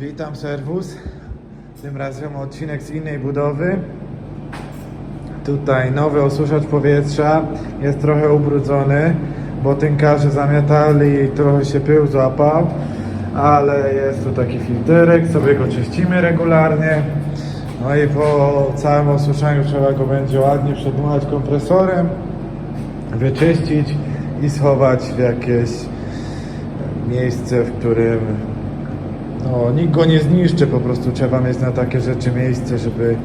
Witam serwus. Tym razem odcinek z innej budowy. Tutaj nowy osuszacz powietrza. Jest trochę ubrudzony, bo tynkarze zamiatali i trochę się pył złapał. Ale jest tu taki filterek, sobie go czyścimy regularnie. No i po całym osuszaniu trzeba go będzie ładnie przedmuchać kompresorem, wyczyścić i schować w jakieś miejsce, w którym no, nikt go nie zniszczy, po prostu trzeba mieć na takie rzeczy miejsce, żeby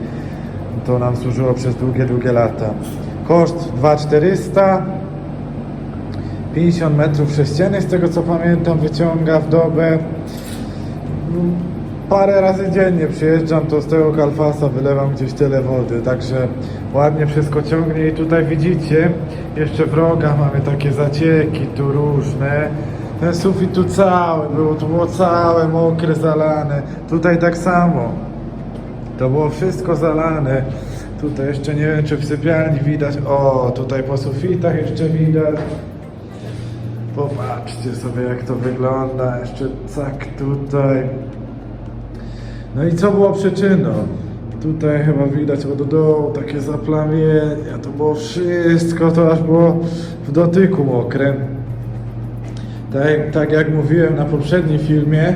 to nam służyło przez długie, długie lata. Koszt 2400 50 metrów sześciennych, z tego co pamiętam, wyciąga w dobę. Parę razy dziennie przyjeżdżam, to z tego kalfasa wylewam gdzieś tyle wody, także ładnie wszystko ciągnie i tutaj widzicie, jeszcze w rogach mamy takie zacieki tu różne. Ten sufit tu cały, było, tu było całe mokre, zalane. Tutaj tak samo. To było wszystko zalane. Tutaj jeszcze nie wiem, czy w sypialni widać. O, tutaj po sufitach jeszcze widać. Popatrzcie sobie, jak to wygląda. Jeszcze tak tutaj. No i co było przyczyną? Tutaj chyba widać od dołu takie zaplamienia. To było wszystko, to aż było w dotyku mokre. Tak, tak jak mówiłem na poprzednim filmie,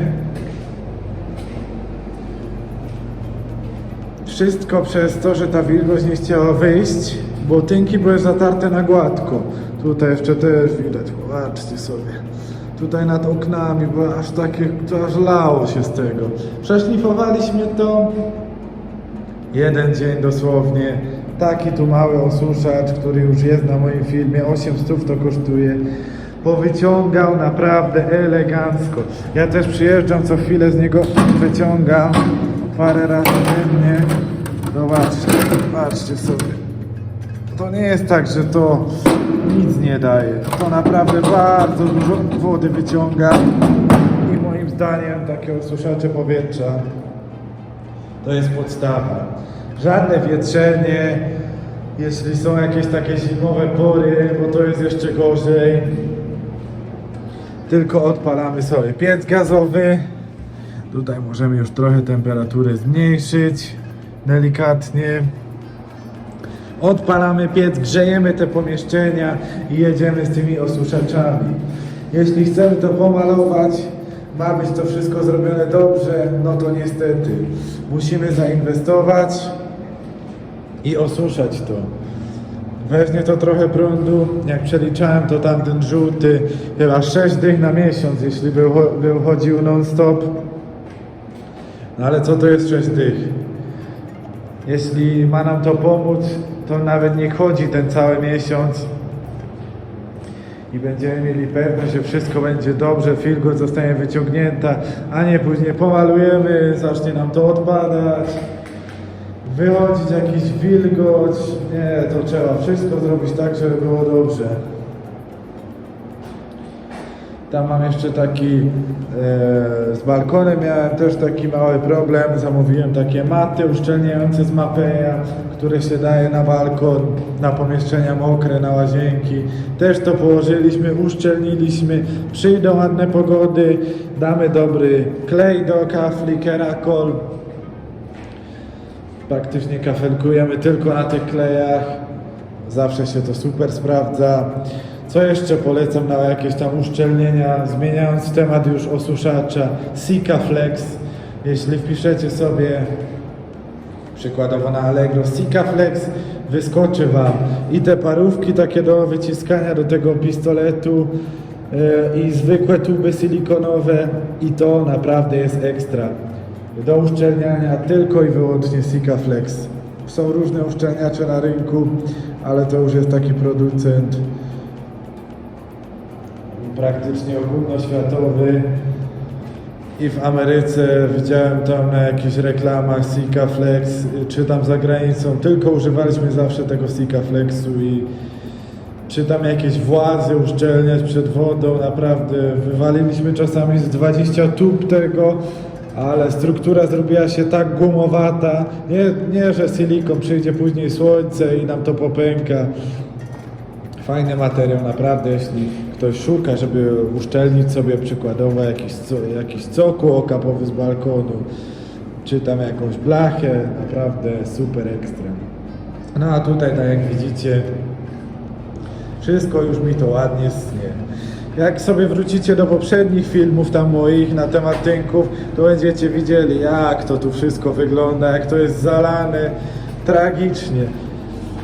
wszystko przez to, że ta wilgoć nie chciała wyjść, bo tynki były zatarte na gładko. Tutaj jeszcze też widać, popatrzcie sobie. Tutaj nad oknami było aż takie, to aż lało się z tego. Przeszlifowaliśmy to jeden dzień dosłownie. Taki tu mały osuszacz, który już jest na moim filmie, 800 to kosztuje. Powyciągał naprawdę elegancko. Ja też przyjeżdżam co chwilę z niego wyciągam parę razy dziennie. Zobaczcie, patrzcie sobie. To nie jest tak, że to nic nie daje. To naprawdę bardzo dużo wody wyciąga i moim zdaniem takie osuszacze powietrza to jest podstawa. Żadne wietrzenie, jeśli są jakieś takie zimowe pory, bo to jest jeszcze gorzej. Tylko odpalamy sobie piec gazowy. Tutaj możemy już trochę temperaturę zmniejszyć delikatnie. Odpalamy piec, grzejemy te pomieszczenia i jedziemy z tymi osuszaczami. Jeśli chcemy to pomalować, ma być to wszystko zrobione dobrze, no to niestety musimy zainwestować i osuszać to. Weźmie to trochę prądu, jak przeliczałem to tamten żółty, chyba 6 dych na miesiąc, jeśli był, był chodził non-stop. No ale co to jest 6 dych? Jeśli ma nam to pomóc, to nawet nie chodzi ten cały miesiąc i będziemy mieli pewność, że wszystko będzie dobrze, filgoć zostanie wyciągnięta, a nie później pomalujemy, zacznie nam to odpadać, wychodzić jakiś wilgoć. Nie, to trzeba wszystko zrobić tak, żeby było dobrze. Tam mam jeszcze taki, e, z balkonem miałem też taki mały problem, zamówiłem takie maty uszczelniające z Mapeya, które się daje na balkon, na pomieszczenia mokre, na łazienki. Też to położyliśmy, uszczelniliśmy, przyjdą ładne pogody, damy dobry klej do kafli, kerakol. Praktycznie kafelkujemy tylko na tych klejach. Zawsze się to super sprawdza. Co jeszcze polecam na jakieś tam uszczelnienia, zmieniając temat już osuszacza, Sika Flex. Jeśli wpiszecie sobie przykładowo na Allegro Sika Flex, wyskoczy Wam i te parówki takie do wyciskania do tego pistoletu yy, i zwykłe tuby silikonowe i to naprawdę jest ekstra. Do uszczelniania tylko i wyłącznie Sika Flex. Są różne uszczelniacze na rynku, ale to już jest taki producent praktycznie ogólnoświatowy. I w Ameryce widziałem tam na jakichś reklamach Sika Flex, czy tam za granicą, tylko używaliśmy zawsze tego Sika Flexu i czy tam jakieś władzy uszczelniać przed wodą, naprawdę wywaliliśmy czasami z 20 tub tego, ale struktura zrobiła się tak gumowata, nie, nie że silikon przyjdzie później słońce i nam to popęka. Fajny materiał, naprawdę. Jeśli ktoś szuka, żeby uszczelnić sobie przykładowo jakiś, jakiś cokół okapowy z balkonu, czy tam jakąś blachę, naprawdę super ekstra. No a tutaj, tak jak widzicie, wszystko już mi to ładnie snie. Jak sobie wrócicie do poprzednich filmów tam moich na temat tynków, to będziecie widzieli jak to tu wszystko wygląda, jak to jest zalane tragicznie.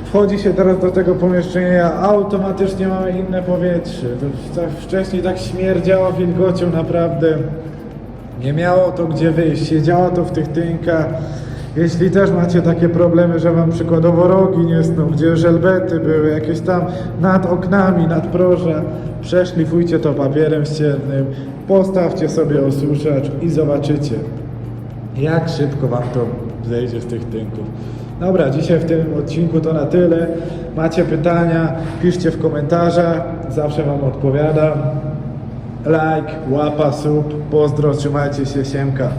Wchodzi się teraz do tego pomieszczenia, automatycznie mamy inne powietrze. To wcześniej tak śmierdziało wilgocią naprawdę. Nie miało to gdzie wyjść, siedziało to w tych tynkach. Jeśli też macie takie problemy, że wam przykładowo rogi nie sną, gdzie żelbety były, jakieś tam nad oknami, nad proża, przeszlifujcie to papierem ściernym, postawcie sobie osuszacz i zobaczycie, jak szybko wam to zejdzie z tych tynków. Dobra, dzisiaj w tym odcinku to na tyle. Macie pytania, piszcie w komentarzach, zawsze wam odpowiadam. Like, łapa, sub, pozdro, trzymajcie się, siemka.